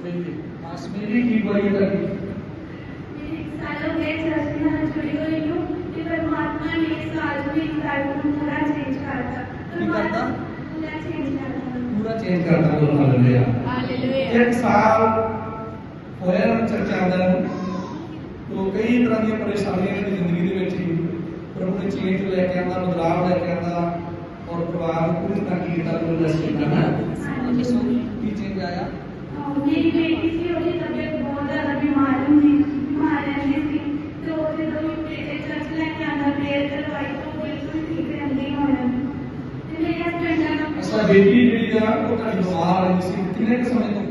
ਸਮੀਰੀ ਹਾਂ ਸਮੀਰੀ ਕੀ ਬੋਲੀ ਤੁਹਾਡੀ ਸਾਲੋਂ ਦੇ ਚਰਚੇ ਨਾਲ ਜੁੜੀ ਹੋਈ ਨੂੰ ਕਿ ਪਰਮਾਤਮਾ ਨੇ ਇਸ ਸਾਲ ਵਿੱਚ ਲਾਈਫ ਨੂੰ ਪੂਰਾ ਚੇਂਜ ਕਰਤਾ ਕੀ ਕਰਤਾ? ਪੂਰਾ ਚੇਂਜ ਕਰਤਾ ਪੂਰਾ ਚੇਂਜ ਕਰਤਾ ਬੋਲ ਹਾਲੇਲੂਇਆ ਹਾਲੇਲੂਇਆ ਇੱਕ ਸਾਲ ਹੋਇਆ ਨਾ ਚਰਚਾ ਦਾ ਤੋ ਕਈ ਤਰ੍ਹਾਂ ਦੀਆਂ ਪਰੇਸ਼ਾਨੀਆਂ ਦੀ ਜ਼ਿੰਦਗੀ ਦੇ ਵਿੱਚ ਹੀ ਪ੍ਰਭੂ ਨੇ ਚੇਂਜ ਲੈ ਕੇ ਆਂਦਾ ਬਦਲਾਅ ਲੈ ਕੇ ਆਂਦਾ ਔਰ ਪਰਿਵਾਰ ਨੂੰ ਪੂਰੀ ਤਰ੍ਹਾਂ ਕੀਤਾ ਤੋਂ ਲੈ ਕੇ ਆਂਦਾ ਦੱਸੋ ਕੀ ਚੇਂਜ ਆਇਆ मेरी बेटी की उसकी तो उसे को का अच्छा, बीमार तो है इसकी कितने का समय तक?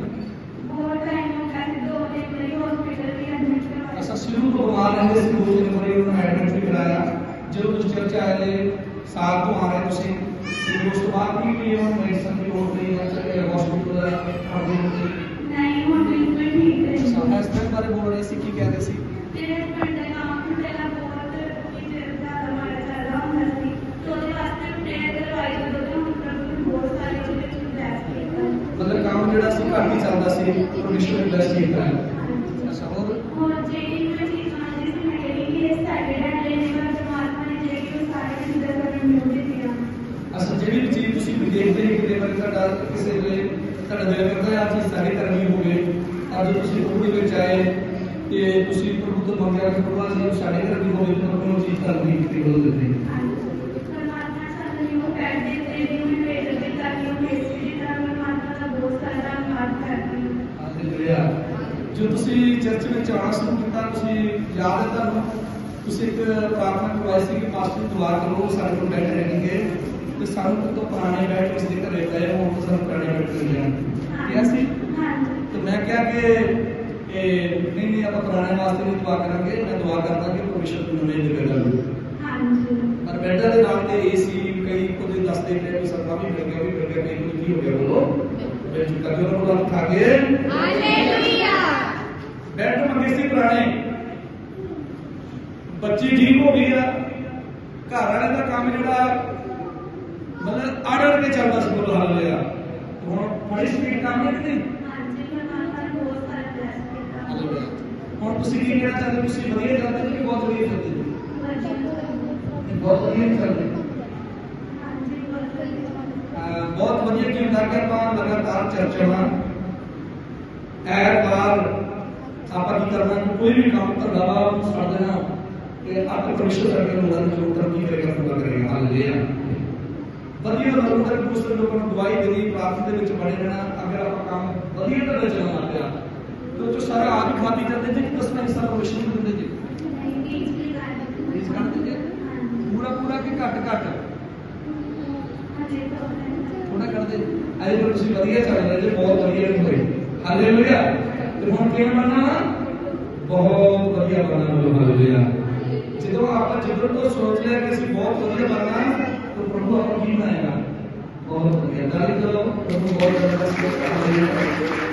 बहुत टाइम हो गया दो दिन मेरी हॉस्पिटल के एडमिट करवाया। अच्छा शुरू तो को बीमार है इसको दो दिन पहले उन्होंने एडमिट भी कराया। जब उस चर्च आए साथ तो आ रहे थे उसके बाद भी नहीं है मेडिसिन भी हो रही है हॉस्पिटल ਇਨਵੈਸਟਮੈਂਟ ਬਾਰੇ ਬੋਲ ਰਹੇ ਸੀ ਕੀ ਕਹਿ ਰਹੇ ਸੀ? ਜਿਹੜੇ ਪਿੰਡ ਦਾ ਹੁਣ ਪਹਿਲਾਂ ਬਹੁਤ ਹੀ ਜ਼ਿਆਦਾ ਮਾੜਾ ਚੱਲ ਰਿਹਾ ਹੁੰਦਾ ਸੀ। ਤੇ ਉਹਦੇ ਵਾਸਤੇ ਪ੍ਰੇਅਰ ਕਰਵਾਈ ਜਦੋਂ ਹੁਣ ਪ੍ਰਭੂ ਬਹੁਤ ਸਾਰੇ ਜਿਹਦੇ ਵਿੱਚ ਬੈਠ ਕੇ। ਮਤਲਬ ਕੰਮ ਜਿਹੜਾ ਸੀ ਘਰ ਹੀ ਚੱਲਦਾ ਸੀ ਪਰਮੇਸ਼ਰ ਦਾ ਠੀਕ ਹੈ ਅੱਛਾ ਹੋਰ? ਹੋਰ ਜਿਹੜੀ ਮੈਂ ਚੀਜ਼ ਮੰਨ ਜਿਸ ਨੇ ਜਿਹੜੀ ਇਹ ਸਾਡੇ ਨਾਲ ਜਿਹੜਾ ਜਮਾਤ ਨੇ ਜਿਹੜੀ ਉਹ ਸਾਰੇ ਜਿੰਦਾ ਕਰਨ ਮਿਲਦੀ ਸੀ। ਅੱਛਾ ਜਿਹੜੀ ਚੀਜ਼ ਤੁਸੀਂ ਦੇਖਦੇ ਹੋ ਕਿਤੇ ਮਤਲਬ ਤੁਹਾਡਾ ਕਿਸੇ ਵੇਲੇ ਤੁਹਾਡਾ ਦਿਲ ਕਰਦਾ ਆ ਚੀਜ਼ ਸਾਰੀ ਤਰ੍ਹਾਂ ਹੋ ਗਈ। ਅੱਜ ਤੁਸੀਂ ਪ੍ਰਭੂ ਦੇ ਵਿੱਚ ਆਏ ਤੇ ਤੁਸੀਂ ਪ੍ਰਭੂ ਤੋਂ ਮੰਗਿਆ ਕਿ ਪ੍ਰਭੂ ਜੀ ਸਾਡੇ ਘਰ ਵੀ ਹੋਵੇ ਤਾਂ ਪ੍ਰਭੂ ਨੂੰ ਚੀਜ਼ ਕਰਨ ਦੀ ਕੀਤੀ ਬੋਲ ਦਿੰਦੇ ਪਰਮਾਤਮਾ ਸਾਨੂੰ ਉਹ ਪੈਰ ਦੇ ਤੇ ਵੀ ਉਹਨੇ ਵੇਟ ਦਿੱਤਾ ਕਿ ਉਹ ਮੇਰੀ ਦੀ ਤਰ੍ਹਾਂ ਪਰਮਾਤਮਾ ਦਾ ਬਹੁਤ ਸਾਰਾ ਧੰਨਵਾਦ ਕਰਦੀ ਹਾਂ ਹਾਲੇਲੂਇਆ ਜੋ ਤੁਸੀਂ ਚਰਚ ਵਿੱਚ ਆਉਣਾ ਸ਼ੁਰੂ ਕੀਤਾ ਤੁਸੀਂ ਯਾਦ ਹੈ ਤੁਹਾਨੂੰ ਤੁਸੀਂ ਇੱਕ ਪ੍ਰਾਰਥਨਾ ਕਰਵਾਈ ਸੀ ਕਿ ਪਾਸਟਰ ਦੁਆ ਕਰੋ ਸਾਡੇ ਕੋਲ ਬੈਠ ਰਹਿਣਗੇ ਤੇ ਸਾਨੂੰ ਤੋਂ ਪੁਰਾਣੇ ਬੈਠ ਇਸ ਦੇ ਘਰੇ ਪਏ ਹੋ ਤਾਂ ਸਾਨੂੰ ਪੁਰਾਣੇ ਬੈਠ ਮਿਲ ਜਾਣ ਕਿਹਾ ਸੀ ਹਾਂਜੀ ਤੇ ਮੈਂ ਕਿਹਾ ਕਿ ਇਹ ਨਹੀਂ ਨਹੀਂ ਆਪਾਂ ਪੁਰਾਣੇ ਵਾਸਤੇ ਨਹੀਂ ਦੁਆ ਕਰਾਂਗੇ ਮੈਂ ਦੁਆ ਕਰਦਾ ਕਿ ਪਰਮੇਸ਼ਰ ਨੂੰ ਨਵੇਂ ਦੇ ਬੈਠਾ ਦੇ ਹਾਂਜੀ ਪਰ ਬੈਠਾ ਦੇ ਨਾਲ ਤੇ ਏਸੀ ਕਈ ਕੁਝ ਦੱਸਦੇ ਪਏ ਕਿ ਸਰਵਾ ਵੀ ਮਿਲ ਗਿਆ ਵੀ ਮਿਲ ਗਿਆ ਕਈ ਕੁਝ ਕੀ ਹੋ ਗਿਆ ਬੋਲੋ ਬੈਠ ਚੁੱਕਾ ਜੋ ਉਹਨਾਂ ਨੂੰ ਖਾ ਕੇ ਹਾਲੇਲੂਇਆ ਬੈੱਡ ਮੰਗੇ ਸੀ ਪੁਰਾਣੇ ਬੱਚੀ ਠੀਕ ਹੋ ਗਈ ਆ ਘਰ ਵਾਲੇ ਦਾ ਕੰਮ ਜਿਹੜਾ ਮਤਲਬ ਅੜ ਅੜ ਕੇ ਚੱਲਦਾ ਸੀ ਬੋਲ ਹਾਲ ਲਿਆ ਹੁਣ ਬੜੀ ਸਪੀਡ ਕੰਮ ਹੈ ਕਿ ਨਹੀਂ ਹੁਣ ਤੁਸੀਂ ਕੀ ਕਹਿਣਾ ਚਾਹੁੰਦੇ ਹੋ? ਤੁਸੀਂ ਵਧੀਆ ਚੱਲਦੇ ਹੋ ਕਿ ਬਹੁਤ ਵਧੀਆ ਚੱਲਦੇ ਹੋ ਵਧੀਆ ਬਹੁਤ ਵਧੀਆ ਚੱਲਦੇ ਹੋ। ਹਾਂਜੀ ਬਹੁਤ ਵਧੀਆ ਅਹ ਬਹੁਤ ਵਧੀਆ ਕਿਉਂ ਲੱਗ ਗਿਆ ਆਪਾਂ ਲਗਾਤਾਰ ਚਰਚਾਵਾਂ ਐਤਵਾਰ ਆਪਾਂ ਕੀ ਕਰਨਾ ਕਿ ਕੋਈ ਵੀ ਕੰਮ ਧੰਦਾ ਵਾ ਉਹਨੂੰ ਛੱਡ ਦੇਣਾ ਤੇ ਆਪੇ ਪਰਮੇਸ਼ਰ ਸਾਡੇ ਨੂੰ ਮਦਦ ਜੋ ਕਰ ਕੀ ਕਰੇਗਾ ਪੂਰਾ ਕਰੇਗਾ ਹਾਲੇਲੂਇਆ ਵਧੀਆ ਲੱਗਦਾ ਕਿ ਦੂਸਰੇ ਲੋਕਾਂ ਨੂੰ ਦਵਾਈ ਦੇਣੀ ਪ੍ਰਾਰਥਨਾ ਦੇ ਵਿੱਚ ਬਣੇ ਰਹਿਣਾ ਅਗਰ ਆਪਾਂ ਕੰਮ ਵਧੀਆ ਢੰਗ ਨਾਲ ਚੱਲਣਾ ਪਿਆ ਤੇ ਉਹ 'ਚੋਂ ਸਾਰਾ ਆਪ ਹੀ ਖਾਤੀ ਜਾਂਦੇ ਜੇ ਕਿ ਦਸਣਾ ਹਿੱਸਾ ਪਰਮੇਸ਼ਰ ਨੂੰ ਦਿੰਦੇ ਜੇ ਨਹੀਂ ਬੀਜ ਵੀ ਕਰ ਬੀਜ ਕੱਢਦੇ ਜੇ ਪੂਰਾ ਪੂਰਾ ਕਿ ਘੱਟ ਘੱਟ ਹਾਂਜੀ ਥੋੜਾ ਕਰਦੇ ਅਜੇ ਪਰ ਤੁਸੀਂ ਵਧੀਆ ਚੱਲ ਰਹੇ ਜੇ ਬਹੁਤ ਵਧੀਆ ਨਹੀਂ ਹੋਏ ਹਾਲੇਲੂਇਆ ਤੇ ਹੁਣ ਕਿਵੇਂ ਬਣਨਾ ਬਹੁਤ ਵਧੀਆ ਬਣਨਾ ਬੋਲੋ ਹਾਲੇਲੂਇਆ ਜਦੋਂ ਆਪਾਂ ਜਦੋਂ ਤੋਂ ਸੋਚ ਲਿਆ ਕਿ ਅਸੀਂ ਬਹੁਤ ਵਧੀਆ ਬਣਨਾ ਤਾਂ ਪ੍ਰਭੂ ਆਪਾਂ ਕੀ ਬਣਾਏਗਾ ਬਹੁਤ ਵਧੀਆ ਗੱਲ ਕਰੋ ਪ੍ਰਭੂ ਬਹੁਤ ਵਧੀਆ ਹਾਲੇਲੂਇਆ